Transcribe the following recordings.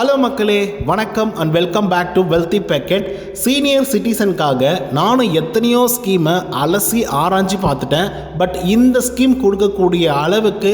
Hello மக்களே வணக்கம் and welcome back to wealthy packet senior சிட்டிசனுக்காக நானும் எத்தனையோ ஸ்கீமை அலசி ஆராய்ஞ்சு பார்த்துட்டேன். பட் இந்த ஸ்கீம் கொடுக்கக்கூடிய அளவுக்கு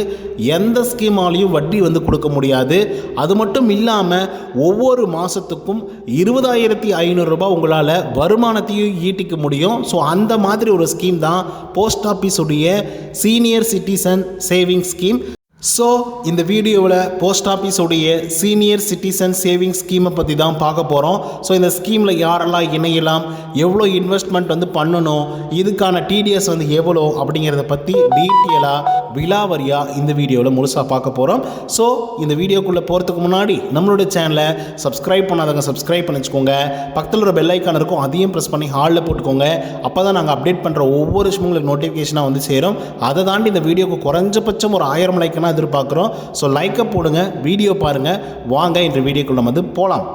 எந்த ஸ்கீமாலையும் வட்டி வந்து கொடுக்க முடியாது. அது மட்டும் இல்லாமல் ஒவ்வொரு மாதத்துக்கும் இருபதாயிரத்தி ஐநூறுரூபா உங்களால் வருமானத்தையும் ஈட்டிக்க முடியும். ஸோ அந்த மாதிரி ஒரு ஸ்கீம் தான் post ஆஃபீஸுடைய senior citizen saving scheme so இந்த வீடியோவில் போஸ்ட் ஆஃபீஸுடைய சீனியர் சிட்டிசன் சேவிங் ஸ்கீமை பற்றி தான் பார்க்க போகிறோம் ஸோ இந்த ஸ்கீமில் யாரெல்லாம் இணையலாம் எவ்வளோ இன்வெஸ்ட்மெண்ட் வந்து பண்ணணும் இதுக்கான டிடிஎஸ் வந்து எவ்வளோ அப்படிங்கிறத பற்றி டீட்டெயிலாக விலாவரியாக இந்த வீடியோவில் முழுசாக பார்க்க போகிறோம் ஸோ இந்த வீடியோக்குள்ளே போகிறதுக்கு முன்னாடி நம்மளுடைய சேனலை சப்ஸ்கிரைப் பண்ணாதவங்க சப்ஸ்கிரைப் பண்ணி வச்சுக்கோங்க பக்கத்தில் ஒரு பெல் ஐக்கான் இருக்கும் அதையும் ப்ரெஸ் பண்ணி ஹாலில் போட்டுக்கோங்க. அப்போ தான் நாங்கள் அப்டேட் பண்ணுற ஒவ்வொரு விஷயமும் உங்களுக்கு நோட்டிஃபிகேஷனாக வந்து சேரும். அதை தாண்டி இந்த வீடியோக்கு குறைஞ்சபட்சம் ஒரு ஆயிரம் லைக்கெல்லாம் எதிர்பார்க்குறோம். ஸோ லைக்கை போடுங்க வீடியோ பாருங்கள் வாங்க இன்று வீடியோக்குள்ளே வந்து போகலாம்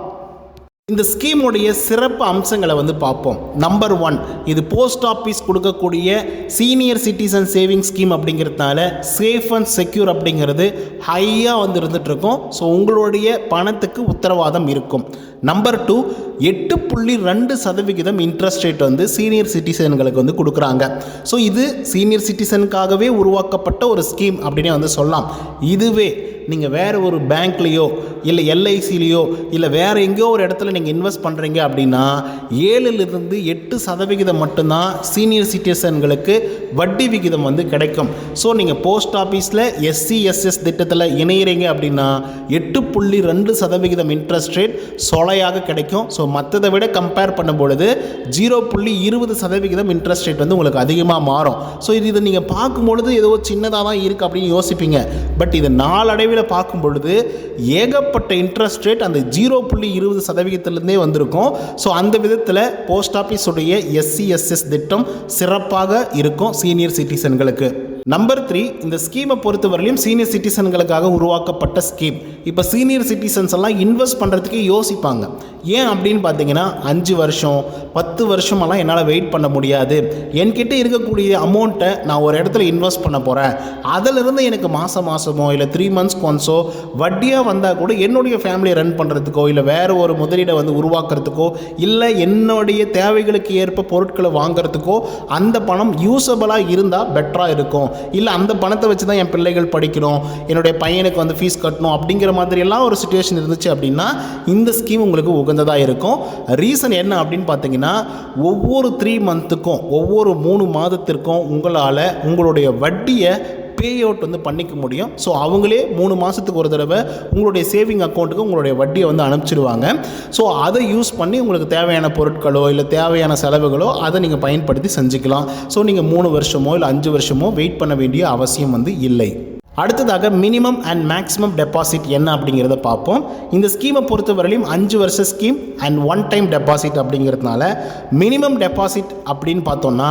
இந்த ஸ்கீமுடைய சிறப்பு அம்சங்களை வந்து பார்ப்போம். நம்பர் ஒன் இது போஸ்ட் ஆஃபீஸ் கொடுக்கக்கூடிய சீனியர் சிட்டிசன் சேவிங் ஸ்கீம் அப்படிங்கிறதுனால சேஃப் அண்ட் செக்யூர் அப்படிங்கிறது ஹையாக வந்து இருந்துகிட்ருக்கும் ஸோ உங்களுடைய பணத்துக்கு உத்தரவாதம் இருக்கும். நம்பர் டூ எட்டு புள்ளி ரெண்டு சதவிகிதம் இன்ட்ரெஸ்ட் ரேட் வந்து சீனியர் சிட்டிசன்களுக்கு வந்து கொடுக்குறாங்க. ஸோ இது சீனியர் சிட்டிசனுக்காகவே உருவாக்கப்பட்ட ஒரு ஸ்கீம் அப்படின்னே வந்து சொல்லலாம். இதுவே நீங்கள் வேறு ஒரு பேங்க்லேயோ இல்லை எல்ஐசிலேயோ இல்லை வேறு எங்கேயோ ஒரு இடத்துல நீங்கள் இன்வெஸ்ட் பண்ணுறீங்க அப்படின்னா ஏழுலேருந்து எட்டு சதவிகிதம் மட்டும்தான் சீனியர் சிட்டிசன்களுக்கு வட்டி விகிதம் வந்து கிடைக்கும். ஸோ நீங்கள் போஸ்ட் ஆஃபீஸில் எஸ்சிஎஸ்எஸ் திட்டத்தில் இணையிறீங்க அப்படின்னா எட்டு புள்ளி ரெண்டு சதவிகிதம் இன்ட்ரெஸ்ட் ரேட் சொலையாக கிடைக்கும். ஸோ மற்றதை விட கம்பேர் பண்ணும்பொழுது ஜீரோ புள்ளி இருபது சதவிகிதம் இன்ட்ரெஸ்ட் ரேட் வந்து உங்களுக்கு அதிகமாக மாறும். ஸோ இது இதை நீங்கள் பார்க்கும்பொழுது ஏதோ சின்னதாக தான் இருக்குது அப்படின்னு யோசிப்பீங்க. பட் இது நாளடைவில் பார்க்கும் பொழுது ஏகப்பட்ட இன்ட்ரெஸ்ட் ரேட் அந்த ஜீரோ புள்ளி இருபது சதவீதத்திலேருந்தே வந்திருக்கும். ஸோ அந்த விதத்தில் போஸ்ட் ஆஃபீஸுடைய எஸ்சிஎஸ்எஸ் திட்டம் சிறப்பாக இருக்கும் சீனியர் சிட்டிசன்களுக்கு நம்பர் த்ரீ இந்த ஸ்கீமை பொறுத்தவரையிலும் சீனியர் சிட்டிசன்களுக்காக உருவாக்கப்பட்ட ஸ்கீம் இப்போ சீனியர் சிட்டிசன்ஸ் எல்லாம் இன்வெஸ்ட் பண்ணுறதுக்கே யோசிப்பாங்க. ஏன் அப்படின்னு பார்த்தீங்கன்னா அஞ்சு வருஷம் பத்து வருஷமெல்லாம் என்னால் வெயிட் பண்ண முடியாது. என்கிட்ட இருக்கக்கூடிய அமௌண்ட்டை நான் ஒரு இடத்துல இன்வெஸ்ட் பண்ண போகிறேன் அதிலிருந்து எனக்கு மாதம் மாதமோ இல்லை த்ரீ மந்த்ஸ் ஒன்ஸோ வட்டியாக வந்தால் கூட என்னுடைய ஃபேமிலியை ரன் பண்ணுறதுக்கோ இல்லை வேறு ஒரு முதலீடை வந்து உருவாக்குறதுக்கோ இல்லை என்னுடைய தேவைகளுக்கு ஏற்ப பொருட்களை வாங்குறதுக்கோ அந்த பணம் யூஸபிளாக இருந்தால் பெட்டராக இருக்கும். இல்லை அந்த பணத்தை வச்சு தான் என் பிள்ளைகள் படிக்கணும் என்னுடைய பையனுக்கு வந்து ஃபீஸ் கட்டணும் அப்படிங்கிற மாதிரி எல்லாம் ஒரு சுச்சுவேஷன் இருந்துச்சு அப்படின்னா இந்த ஸ்கீம் உங்களுக்கு உகந்ததாக இருக்கும். ரீசன் என்ன அப்படின்னு பார்த்தீங்கன்னா ஒவ்வொரு த்ரீ மந்த்துக்கும் ஒவ்வொரு மூணு மாதத்திற்கும் உங்களால் உங்களுடைய வட்டியை பே அவுட் வந்து பண்ணிக்க முடியும். ஸோ அவங்களே மூணு மாதத்துக்கு ஒரு தடவை உங்களுடைய சேவிங் அக்கௌண்ட்டுக்கு உங்களுடைய வட்டியை வந்து அனுப்பிச்சிடுவாங்க ஸோ அதை யூஸ் பண்ணி உங்களுக்கு தேவையான பொருட்களோ இல்லை தேவையான செலவுகளோ அதை நீங்கள் பயன்படுத்தி செஞ்சுக்கலாம். ஸோ நீங்கள் மூணு வருஷமோ இல்லை அஞ்சு வருஷமோ வெயிட் பண்ண வேண்டிய அவசியம் வந்து இல்லை. அடுத்ததாக மினிமம் அண்ட் மேக்ஸிமம் டெபாசிட் என்ன அப்படிங்கிறத பார்ப்போம். இந்த ஸ்கீமை பொறுத்தவரையிலும் அஞ்சு வருஷ scheme and one time deposit அப்படிங்கிறதுனால மினிமம் டெபாசிட் அப்படின்னு பார்த்தோம்னா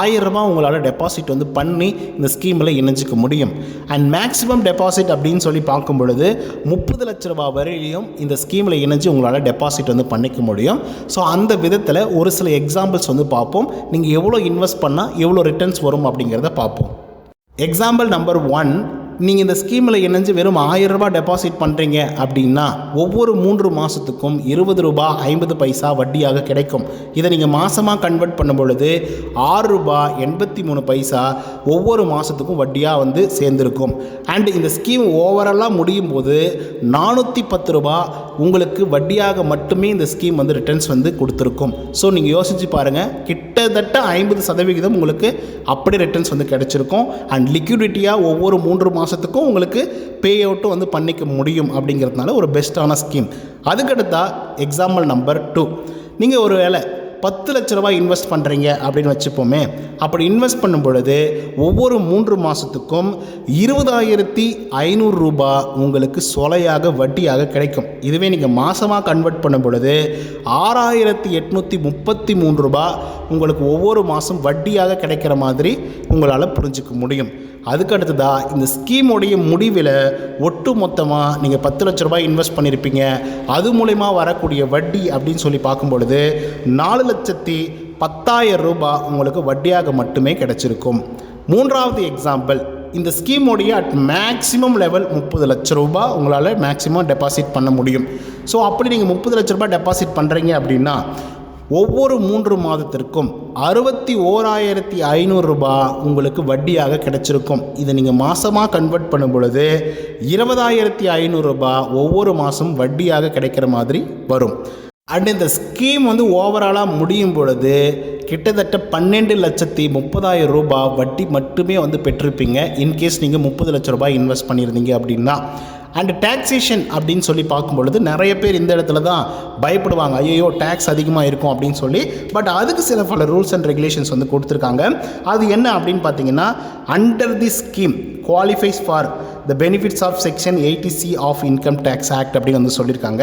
ஆயிரம் உங்களால் டெபாசிட் வந்து பண்ணி இந்த ஸ்கீமில் இணைஞ்சிக்க முடியும். அண்ட் மேக்ஸிமம் டெபாசிட் அப்படின்னு சொல்லி பார்க்கும் பொழுது முப்பது லட்ச ரூபா வரையிலையும் இந்த ஸ்கீமில் இணைஞ்சு உங்களால் டெபாசிட் வந்து பண்ணிக்க முடியும். ஸோ அந்த விதத்தில் ஒரு சில எக்ஸாம்பிள்ஸ் வந்து பார்ப்போம். நீங்கள் எவ்வளோ இன்வெஸ்ட் பண்ணால் எவ்வளோ ரிட்டர்ன்ஸ் வரும் அப்படிங்கிறத பார்ப்போம். எக்ஸாம்பிள் நம்பர் ஒன் நீங்கள் இந்த ஸ்கீமில் இணைஞ்சு வெறும் ஆயிரம் ரூபாய் டெபாசிட் பண்ணுறீங்க அப்படின்னா ஒவ்வொரு மூன்று மாதத்துக்கும் இருபது ரூபாய் ஐம்பது பைசா வட்டியாக கிடைக்கும். இதை நீங்கள் மாதமாக கன்வெர்ட் பண்ணும் பொழுது ஆறு ரூபாய் எண்பத்தி மூணு பைசா ஒவ்வொரு மாதத்துக்கும் வட்டியாக வந்து சேர்ந்துருக்கும். அண்ட் இந்த ஸ்கீம் ஓவராலாக முடியும் போது நானூற்றி பத்து ரூபாய் உங்களுக்கு வட்டியாக மட்டுமே இந்த ஸ்கீம் வந்து ரிட்டர்ன்ஸ் வந்து கொடுத்துருக்கும். ஸோ நீங்கள் யோசிச்சு பாருங்கள் கிட்டத்தட்ட ஐம்பது சதவிகிதம் உங்களுக்கு அப்படி ரிட்டர்ன்ஸ் வந்து கிடச்சிருக்கும். அண்ட் லிக்விடிட்டியாக ஒவ்வொரு மூன்று மாதத்துக்கும் உங்களுக்கு பே அவுட்டும் வந்து பண்ணிக்க முடியும் அப்படிங்கிறதுனால ஒரு பெஸ்ட்டான ஸ்கீம் அதுக்கடுத்தா எக்ஸாம்பிள் நம்பர் டூ நீங்கள் ஒரு வேலை பத்து லட்ச ரூபாய் இன்வெஸ்ட் பண்ணுறீங்க அப்படின்னு வச்சுப்போமே. அப்படி இன்வெஸ்ட் பண்ணும் பொழுது ஒவ்வொரு மூன்று மாதத்துக்கும் இருபதாயிரத்தி ஐநூறு ரூபாய் உங்களுக்கு சொலையாக வட்டியாக கிடைக்கும். இதுவே நீங்கள் மாதமாக கன்வெர்ட் பண்ணும் பொழுது ஆறாயிரத்தி எட்நூற்றி முப்பத்தி மூன்று ரூபா உங்களுக்கு ஒவ்வொரு மாதம் வட்டியாக கிடைக்கிற மாதிரி உங்களால் புரிஞ்சிக்க முடியும். அதுக்கு அடுத்ததாக இந்த ஸ்கீமுடைய முடிவில் ஒட்டு மொத்தமாக நீங்கள் பத்து லட்ச ரூபாய் இன்வெஸ்ட் பண்ணியிருப்பீங்க அது மூலயமா வரக்கூடிய வட்டி அப்படின்னு சொல்லி பார்க்கும் பொழுது நாலு லட்சத்தி பத்தாயிரம் ரூபாய் உங்களுக்கு வட்டியாக மட்டுமே கிடச்சிருக்கும். மூன்றாவது எக்ஸாம்பிள் இந்த ஸ்கீமோடைய அட் மேக்ஸிமம் லெவல் முப்பது லட்ச ரூபாய் உங்களால் மேக்ஸிமம் டெபாசிட் பண்ண முடியும். ஸோ அப்படி நீங்கள் முப்பது லட்ச ரூபாய் டெபாசிட் பண்ணுறீங்க அப்படின்னா ஒவ்வொரு மூன்று மாதத்திற்கும் அறுபத்தி ஓராயிரத்தி ஐநூறு ரூபாய் உங்களுக்கு வட்டியாக கிடைச்சிருக்கும். இதை நீங்கள் மாதமாக கன்வெர்ட் பண்ணும் பொழுது இருபதாயிரத்தி ஐநூறுரூபா ஒவ்வொரு மாதம் வட்டியாக கிடைக்கிற மாதிரி வரும். அண்ட் இந்த ஸ்கீம் வந்து ஓவராலாக முடியும் பொழுது கிட்டத்தட்ட பன்னெண்டு லட்சத்தி முப்பதாயிரம் ரூபாய் வட்டி மட்டுமே வந்து பெற்றிருப்பீங்க. இன்கேஸ் நீங்கள் முப்பது லட்ச ரூபாய் இன்வெஸ்ட் பண்ணியிருந்தீங்க அப்படின்னா. அண்ட் டேக்ஸேஷன் அப்படின்னு சொல்லி பார்க்கும்பொழுது நிறைய பேர் இந்த இடத்துல தான் பயப்படுவாங்க. ஐயோ டேக்ஸ் அதிகமாக இருக்கும் அப்படின்னு சொல்லி. பட் அதுக்கு சில பல ரூல்ஸ் அண்ட் ரெகுலேஷன்ஸ் வந்து கொடுத்துருக்காங்க. அது என்ன அப்படின்னு பார்த்தீங்கன்னா under the scheme qualifies for the benefits of section eighty C of income tax act அப்படின்னு வந்து சொல்லியிருக்காங்க.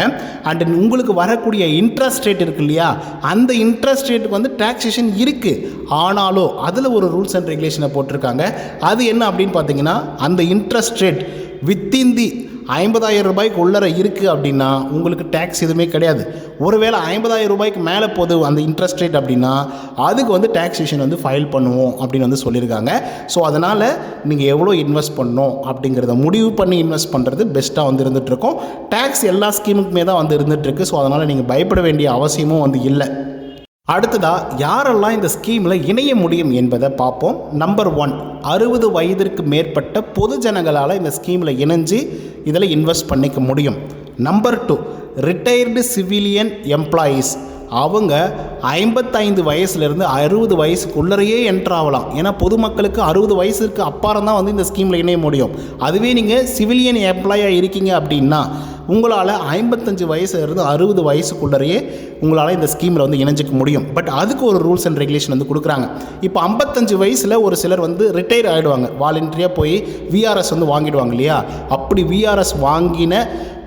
அண்ட் உங்களுக்கு வரக்கூடிய இன்ட்ரெஸ்ட் ரேட் இருக்கு இல்லையா? அந்த இன்ட்ரெஸ்ட் ரேட்டுக்கு வந்து டேக்ஸேஷன் இருக்குது ஆனாலும் அதில் ஒரு ரூல்ஸ் அண்ட் ரெகுலேஷனை போட்டிருக்காங்க. அது என்ன அப்படின்னு பார்த்தீங்கன்னா அந்த இன்ட்ரெஸ்ட் ரேட் வித்தின் தி ஐம்பதாயிரம் ரூபாய்க்கு உள்ளர இருக்குது அப்படின்னா உங்களுக்கு டேக்ஸ் எதுவுமே கிடையாது. ஒருவேளை ஐம்பதாயிரம் ரூபாய்க்கு மேலே போகுது அந்த இன்ட்ரெஸ்ட் ரேட் அப்படின்னா அதுக்கு வந்து டேக்ஸேஷன் வந்து ஃபைல் பண்ணுவோம் அப்படின்னு வந்து சொல்லியிருக்காங்க. ஸோ அதனால் நீங்கள் எவ்வளோ இன்வெஸ்ட் பண்ணணும் அப்படிங்கிறத முடிவு பண்ணி இன்வெஸ்ட் பண்ணுறது பெஸ்ட்டாக வந்து இருந்துகிட்ருக்கோம் டேக்ஸ் எல்லா ஸ்கீமுக்குமே தான் வந்து இருந்துகிட்ருக்கு ஸோ அதனால் நீங்கள் பயப்பட வேண்டிய அவசியமும் வந்து இல்லை. அடுத்ததாக யாரெல்லாம் இந்த ஸ்கீமில் இணைய முடியும் என்பதை பார்ப்போம். நம்பர் ஒன் அறுபது வயதிற்கு மேற்பட்ட பொது ஜனங்களால் இந்த ஸ்கீமில் இணைஞ்சு இதில் இன்வெஸ்ட் பண்ணிக்க முடியும். Number two retired civilian employees அவங்க ஐம்பத்தைந்து வயசுலேருந்து அறுபது வயசுக்குள்ளரையே என்ட்ரு ஆகலாம். ஏன்னா பொதுமக்களுக்கு அறுபது வயசுக்கு அப்பாறம் தான் வந்து இந்த ஸ்கீமில் இணைய முடியும். அதுவே நீங்கள் சிவிலியன் எம்ப்ளாயாக இருக்கீங்க அப்படின்னா உங்களால் ஐம்பத்தஞ்சு வயசுலேருந்து அறுபது வயசுக்குள்ளரையே உங்களால் இந்த ஸ்கீமில் வந்து இணைஞ்சிக்க முடியும். பட் அதுக்கு ஒரு ரூல்ஸ் அண்ட் ரெகுலேஷன் வந்து கொடுக்குறாங்க. இப்போ ஐம்பத்தஞ்சு வயசில் ஒரு சிலர் வந்து ரிட்டையர் ஆகிடுவாங்க வாலண்டரியாக போய் விஆர்எஸ் வந்து வாங்கிடுவாங்க இல்லையா? அப்படி விஆர்எஸ் வாங்கின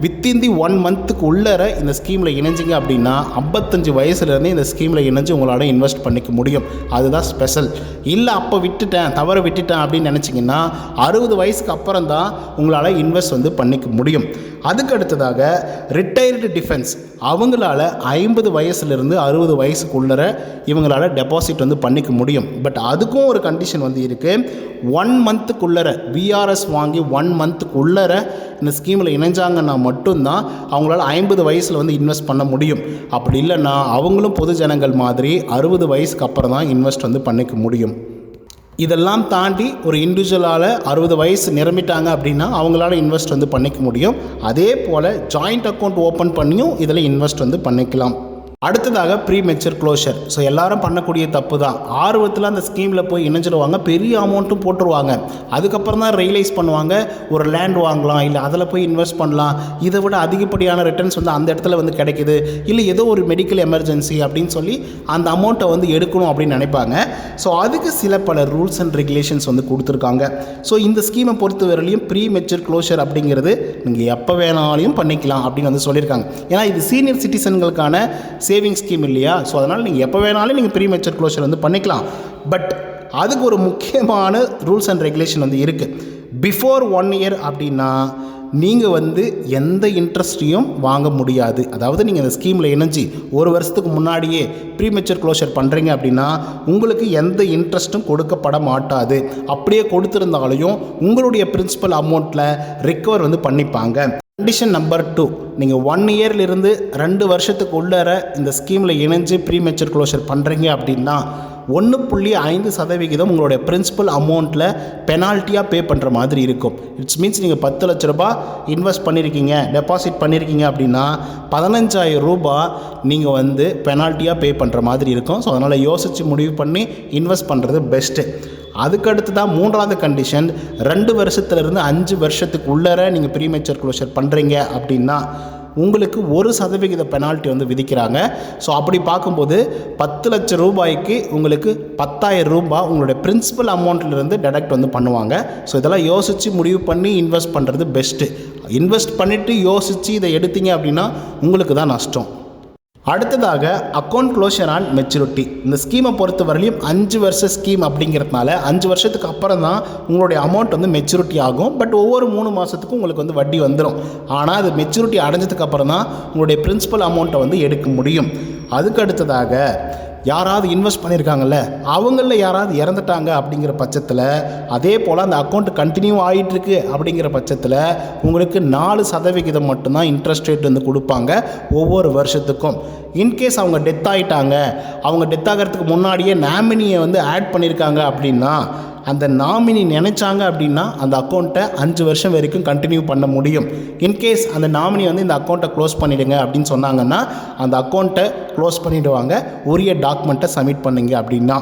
வித்தின் தி ஒன் மந்த்துக்கு உள்ளர இந்த ஸ்கீமில் இணைஞ்சிங்க அப்படின்னா ஐம்பத்தஞ்சு வயசுலேருந்தே இந்த ஸ்கீமில் இணைஞ்சு உங்களால் இன்வெஸ்ட் பண்ணிக்க முடியும். அதுதான் ஸ்பெஷல் இல்லை அப்போ விட்டுட்டேன் தவற விட்டுட்டேன் அப்படின்னு நினச்சிங்கன்னா அறுபது வயசுக்கு அப்புறம் தான் உங்களால் இன்வெஸ்ட் வந்து பண்ணிக்க முடியும். அதுக்கு அடுத்ததாக ரிட்டையர்டு டிஃபென்ஸ் அவங்களால ஐம்பது வயசுலேருந்து அறுபது வயசுக்குள்ளர இவங்களால டெபாசிட் வந்து பண்ணிக்க முடியும். பட் அதுக்கும் ஒரு கண்டிஷன் வந்து இருக்குது ஒன் மந்த்துக்குள்ளர விஆர்எஸ் வாங்கி ஒன் மந்த்துக்குள்ளர இந்த ஸ்கீமில் இணைஞ்சாங்கன்னா மட்டும்தான் அவங்களால ஐம்பது வயசில் வந்து இன்வெஸ்ட் பண்ண முடியும். அப்படி இல்லைன்னா அவங்களும் பொது ஜனங்கள் மாதிரி அறுபது வயசுக்கு அப்புறம் தான் இன்வெஸ்ட் வந்து பண்ணிக்க முடியும். இதெல்லாம் தாண்டி ஒரு இண்டிவிஜுவலால் அறுபது வயசு நிரம்பிட்டாங்க அப்படின்னா அவங்களால இன்வெஸ்ட் வந்து பண்ணிக்க முடியும். அதே போல் ஜாயிண்ட் அக்கௌண்ட் ஓப்பன் பண்ணியும் இதில் இன்வெஸ்ட் வந்து பண்ணிக்கலாம். அடுத்ததாக ப்ரீ மெச்சூர் க்ளோஷர் ஸோ எல்லாரும் பண்ணக்கூடிய தப்பு தான் ஆர்வத்தில் அந்த ஸ்கீமில் போய் இணைஞ்சிடுவாங்க பெரிய அமௌண்ட்டும் போட்டுருவாங்க. அதுக்கப்புறம் தான் ரியலைஸ் பண்ணுவாங்க. ஒரு லேண்ட் வாங்கலாம் இல்லை அதில் போய் இன்வெஸ்ட் பண்ணலாம். இதை விட அதிகப்படியான ரிட்டர்ன்ஸ் வந்து அந்த இடத்துல வந்து கிடைக்குது. இல்லை ஏதோ ஒரு மெடிக்கல் எமர்ஜென்சி அப்படின்னு சொல்லி அந்த அமௌண்ட்டை வந்து எடுக்கணும் அப்படின்னு நினைப்பாங்க. ஸோ அதுக்கு சில பல ரூல்ஸ் அண்ட் ரெகுலேஷன்ஸ் வந்து கொடுத்துருக்காங்க. ஸோ இந்த ஸ்கீமை பொறுத்த வரையிலையும் ப்ரீ மெச்சூர் க்ளோஷர் அப்படிங்கிறது நீங்கள் எப்போ வேணாலையும் பண்ணிக்கலாம் அப்படின்னு வந்து சொல்லியிருக்காங்க. ஏன்னா இது சீனியர் சிட்டிசன்களுக்கான சேவிங் ஸ்கீம் இல்லையா? ஸோ அதனால் நீங்கள் எப்போ வேணாலும் நீங்கள் ப்ரீ மெச்சர் க்ளோஷர் வந்து பண்ணிக்கலாம். பட் அதுக்கு ஒரு முக்கியமான ரூல்ஸ் அண்ட் ரெகுலேஷன் வந்து இருக்குது பிஃபோர் ஒன் இயர் அப்படின்னா நீங்கள் வந்து எந்த இன்ட்ரெஸ்ட்டையும் வாங்க முடியாது. அதாவது நீங்கள் அந்த ஸ்கீமில் இணைஞ்சி ஒரு வருஷத்துக்கு முன்னாடியே ப்ரீமெச்சர் க்ளோஷர் பண்ணுறீங்க அப்படின்னா உங்களுக்கு எந்த இன்ட்ரெஸ்ட்டும் கொடுக்கப்பட மாட்டாது. அப்படியே கொடுத்துருந்தாலையும் உங்களுடைய பிரின்சிபல் அமௌண்ட்டில் ரிக்கவர் வந்து பண்ணிப்பாங்க. கண்டிஷன் நம்பர் டூ நீங்கள் ஒன் இயர்லேருந்து ரெண்டு வருஷத்துக்கு உள்ளார இந்த ஸ்கீமில் இணைஞ்சு ப்ரீமெச்சர் க்ளோஷர் பண்ணுறீங்க அப்படின்னா ஒன்று புள்ளி ஐந்து சதவிகிதம் உங்களுடைய பிரின்சிபல் அமௌண்ட்டில் பெனால்ட்டியாக பே பண்ணுற மாதிரி இருக்கும். இட்ஸ் மீன்ஸ் நீங்கள் பத்து லட்ச ரூபாய் இன்வெஸ்ட் பண்ணியிருக்கீங்க டெபாசிட் பண்ணியிருக்கீங்க அப்படின்னா பதினஞ்சாயிரம் ரூபா நீங்கள் வந்து பெனால்ட்டியாக பே பண்ணுற மாதிரி இருக்கும். ஸோ அதனால் யோசித்து முடிவு பண்ணி இன்வெஸ்ட் பண்ணுறது பெஸ்ட்டு அதுக்கடுத்து தான் மூன்றாவது கண்டிஷன் ரெண்டு வருஷத்துலேருந்து அஞ்சு வருஷத்துக்கு உள்ளர நீங்கள் ப்ரீமேச்சர் க்ளோஷர் பண்ணுறீங்க அப்படின்னா உங்களுக்கு ஒரு சதவிகித பெனால்ட்டி வந்து விதிக்கிறாங்க. ஸோ அப்படி பார்க்கும்போது பத்து லட்சம் ரூபாய்க்கு உங்களுக்கு பத்தாயிரம் ரூபாய் உங்களுடைய பிரின்சிபல் அமௌண்ட்லேருந்து டெடக்ட் வந்து பண்ணுவாங்க. ஸோ இதெல்லாம் யோசித்து முடிவு பண்ணி இன்வெஸ்ட் பண்ணுறது பெஸ்ட்டு இன்வெஸ்ட் பண்ணிவிட்டு யோசித்து இதை எடுத்தீங்க அப்படின்னா உங்களுக்கு தான் நஷ்டம். அடுத்ததாக அக்கௌண்ட் க்ளோஷர் ஆன் மெச்சூரிட்டி இந்த ஸ்கீமை பொறுத்த வரையிலும் அஞ்சு வருஷ ஸ்கீம் அப்படிங்கிறதுனால அஞ்சு வருஷத்துக்கு அப்புறம் தான் உங்களுடைய அமௌண்ட் வந்து மெச்சூரிட்டி ஆகும். பட் ஒவ்வொரு மூணு மாதத்துக்கும் உங்களுக்கு வந்து வட்டி வந்துடும் ஆனால் அது மெச்சூரிட்டி அடைஞ்சதுக்கு அப்புறம் தான் உங்களுடைய பிரின்சிபல் அமௌண்ட்டை வந்து எடுக்க முடியும். அதுக்கு அடுத்ததாக யாராவது இன்வெஸ்ட் பண்ணியிருக்காங்கல்ல அவங்களில் யாராவது இறந்துட்டாங்க அப்படிங்கிற பட்சத்தில் அதே போல் அந்த அக்கௌண்ட் கண்டினியூ ஆகிட்டுருக்கு அப்படிங்கிற பட்சத்தில் உங்களுக்கு நாலு சதவிகிதம் மட்டும்தான் இன்ட்ரெஸ்ட் ரேட் வந்து கொடுப்பாங்க ஒவ்வொரு வருஷத்துக்கும். இன்கேஸ் அவங்க டெத் ஆகிட்டாங்க அவங்க டெத் ஆகிறதுக்கு முன்னாடியே நாமினியை வந்து ஆட் பண்ணியிருக்காங்க அப்படின்னா அந்த நாமினி நினைச்சாங்க அப்படின்னா அந்த அக்கௌண்ட்டை அஞ்சு வருஷம் வரைக்கும் கண்டினியூ பண்ண முடியும். இன்கேஸ் அந்த நாமினி வந்து இந்த அக்கௌண்ட்டை க்ளோஸ் பண்ணிவிடுங்க அப்படின்னு சொன்னாங்கன்னா அந்த அக்கௌண்ட்டை க்ளோஸ் பண்ணிவிடுவாங்க உரிய டாக்குமெண்ட்டை சப்மிட் பண்ணுங்க அப்படின்னா.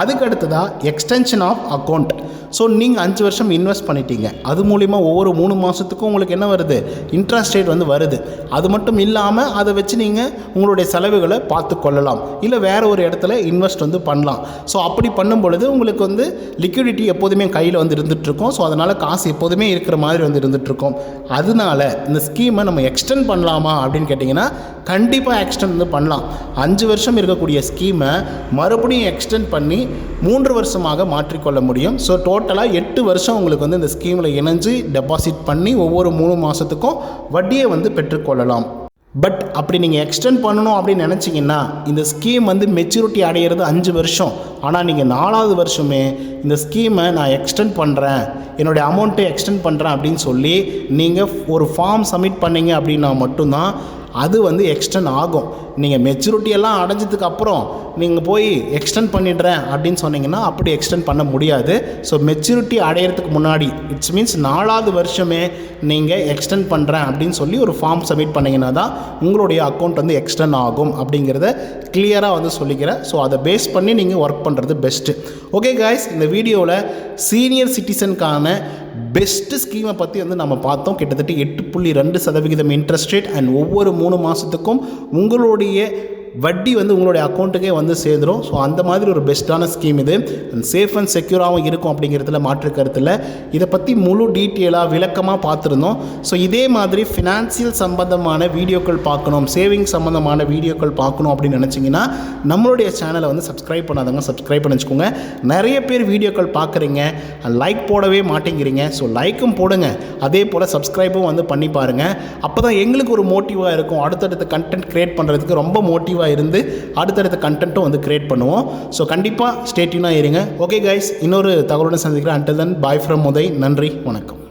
அதுக்கு அடுத்ததாக எக்ஸ்டென்ஷன் ஆஃப் அக்கௌண்ட் ஸோ நீங்கள் அஞ்சு வருஷம் இன்வெஸ்ட் பண்ணிட்டீங்க. அது மூலிமா ஒவ்வொரு மூணு மாதத்துக்கும் உங்களுக்கு என்ன வருது? இன்ட்ரெஸ்ட் ரேட் வந்து வருது. அது மட்டும் இல்லாமல் அதை வச்சு நீங்கள் உங்களுடைய செலவுகளை பார்த்து கொள்ளலாம். இல்லை வேறு ஒரு இடத்துல இன்வெஸ்ட் வந்து பண்ணலாம். ஸோ அப்படி பண்ணும் பொழுது உங்களுக்கு வந்து லிக்விடிட்டி எப்போதுமே கையில் வந்து இருந்துகிட்ருக்கும் ஸோ அதனால் காசு எப்போதுமே இருக்கிற மாதிரி வந்து இருந்துகிட்ருக்கும் அதனால இந்த ஸ்கீமை நம்ம எக்ஸ்டெண்ட் பண்ணலாமா அப்படின்னு கேட்டிங்கன்னா கண்டிப்பாக எக்ஸ்டெண்ட் வந்து பண்ணலாம். அஞ்சு வருஷம் இருக்கக்கூடிய ஸ்கீமை மறுபடியும் எக்ஸ்டெண்ட் பண்ணி மூன்று வருஷமாக மாற்றிக்கொள்ள முடியும். ஸோ டோட்டலாக எட்டு வருஷம் உங்களுக்கு வந்து இந்த ஸ்கீமில் இணைஞ்சு டெபாசிட் பண்ணி ஒவ்வொரு மூணு மாதத்துக்கும் வட்டியை வந்து பெற்றுக்கொள்ளலாம். பட் அப்படி நீங்கள் எக்ஸ்டெண்ட் பண்ணணும் அப்படின்னு நினச்சிங்கன்னா இந்த ஸ்கீம் வந்து மெச்சூரிட்டி அடையிறது அஞ்சு வருஷம். ஆனால் நீங்கள் நாலாவது வருஷமே இந்த ஸ்கீமை நான் எக்ஸ்டெண்ட் பண்ணுறேன் என்னுடைய அமௌண்ட்டை எக்ஸ்டெண்ட் பண்ணுறேன் அப்படின்னு சொல்லி நீங்கள் ஒரு ஃபார்ம் சப்மிட் பண்ணீங்க அப்படின்னா மட்டும்தான் அது வந்து எக்ஸ்டெண்ட் ஆகும். நீங்கள் மெச்சூரிட்டி எல்லாம் அடைஞ்சதுக்கு அப்புறம் நீங்கள் போய் எக்ஸ்டெண்ட் பண்ணிடுறேன் அப்படின்னு சொன்னீங்கன்னா அப்படி எக்ஸ்டெண்ட் பண்ண முடியாது. ஸோ மெச்சூரிட்டி அடையிறதுக்கு முன்னாடி இட்ஸ் மீன்ஸ் நாலாவது வருஷமே நீங்கள் எக்ஸ்டெண்ட் பண்ணுறேன் அப்படின்னு சொல்லி ஒரு ஃபார்ம் சப்மிட் பண்ணிங்கன்னா தான் உங்களுடைய அக்கௌண்ட் வந்து எக்ஸ்டெண்ட் ஆகும் அப்படிங்கிறத கிளியராக வந்து சொல்லிக்கிறேன். ஸோ அதை பேஸ் பண்ணி நீங்கள் ஒர்க் பண்ணுறது பெஸ்ட்டு ஓகே காய்ஸ் இந்த வீடியோவில் சீனியர் சிட்டிசனுக்கான பெஸ்ட்டு ஸ்கீமை பற்றி வந்து நம்ம பார்த்தோம். கிட்டத்தட்ட எட்டு புள்ளி ரெண்டு சதவிகிதம் இன்ட்ரெஸ்ட் ரேட் அண்ட் ஒவ்வொரு மூணு மாதத்துக்கும் உங்களுடைய வட்டி வந்து உங்களுடைய அக்கௌண்ட்டுக்கே வந்து சேர்ந்துடும் ஸோ அந்த மாதிரி ஒரு பெஸ்ட்டான ஸ்கீம் இது. அண்ட் சேஃப் அண்ட் செக்யூராகவும் இருக்கும் அப்படிங்கிறதுல மாற்று கருத்தில். இதை பற்றி முழு டீட்டெயிலாக விளக்கமாக பார்த்துருந்தோம். ஸோ இதே மாதிரி ஃபினான்சியல் சம்பந்தமான வீடியோக்கள் பார்க்கணும். சேவிங் சம்பந்தமான வீடியோக்கள் பார்க்கணும் அப்படின்னு நினச்சிங்கன்னா நம்மளுடைய சேனலை வந்து சப்ஸ்கிரைப் பண்ணாதவங்க சப்ஸ்கிரைப் பண்ணி வச்சுக்கோங்க. நிறைய பேர் வீடியோக்கள் பார்க்குறீங்க. லைக் போடவே மாட்டேங்கிறீங்க. ஸோ லைக்கும் போடுங்க. அதே போல் சப்ஸ்கிரைபும் வந்து பண்ணி பாருங்கள் அப்போ தான் எங்களுக்கு ஒரு மோட்டிவாக இருக்கும். அடுத்தடுத்த கண்டென்ட் க்ரியேட் பண்ணுறதுக்கு ரொம்ப மோட்டிவாக இருந்து அடுத்தடுத்த கண்டென்ட்டும் வந்து க்ரியேட் பண்ணுவோம். ஸோ கண்டிப்பாக ஸ்டேட்யூனாக இருங்க. ஓகே கைஸ் இன்னொரு தகவலுடன் சந்திக்கிறேன். Until then bye from Uday நன்றி. வணக்கம்.